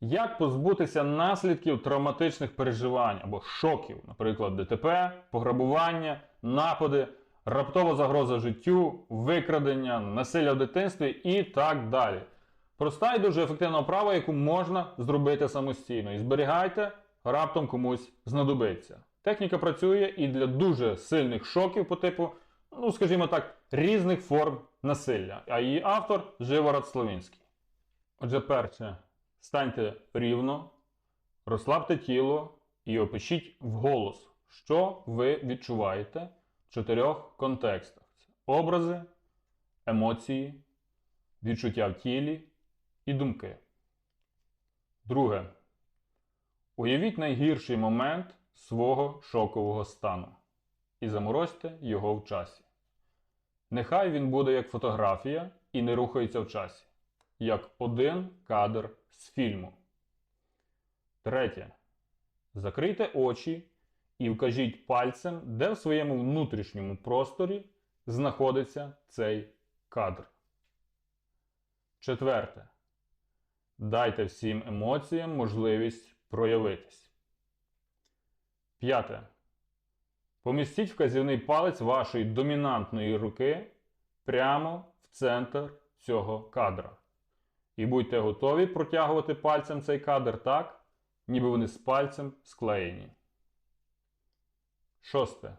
Як позбутися наслідків травматичних переживань або шоків, наприклад, ДТП, пограбування, напади, раптова загроза життю, викрадення, насилля в дитинстві і так далі. Проста і дуже ефективна вправа, яку можна зробити самостійно. І зберігайте, раптом комусь знадобиться. Техніка працює і для дуже сильних шоків по типу, ну скажімо так, різних форм насилля. А її автор Живород Словінський. Отже, перше, станьте рівно, розслабте тіло і опишіть вголос, що ви відчуваєте в чотирьох контекстах: образи, емоції, відчуття в тілі і думки. Друге. Уявіть найгірший момент свого шокового стану і заморозьте його в часі. Нехай він буде як фотографія і не рухається в часі, як один кадр з фільму. Третє. Закрийте очі і вкажіть пальцем, де в своєму внутрішньому просторі знаходиться цей кадр. Четверте. Дайте всім емоціям можливість проявитись. П'яте. Помістіть вказівний палець вашої домінантної руки прямо в центр цього кадра. І будьте готові протягувати пальцем цей кадр так, ніби вони з пальцем склеєні. Шосте.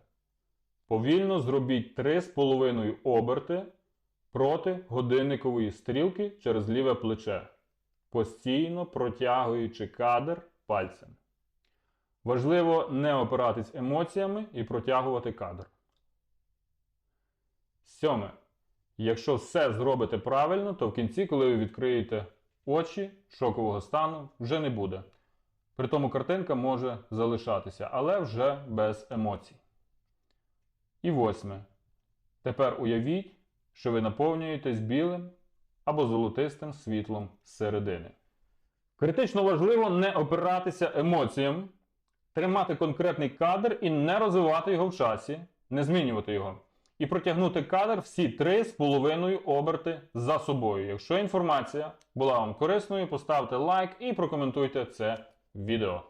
Повільно зробіть 3,5 оберти проти годинникової стрілки через ліве плече, постійно протягуючи кадр пальцем. Важливо не опиратись емоціями і протягувати кадр. Сьоме. Якщо все зробите правильно, то в кінці, коли ви відкриєте очі, шокового стану вже не буде. При тому картинка може залишатися, але вже без емоцій. І восьме. Тепер уявіть, що ви наповнюєтесь білим або золотистим світлом зсередини. Критично важливо не опиратися емоціям, тримати конкретний кадр і не розвивати його в часі, не змінювати його. І протягнути кадр всі 3,5 оберти за собою. Якщо інформація була вам корисною, поставте лайк і прокоментуйте це відео.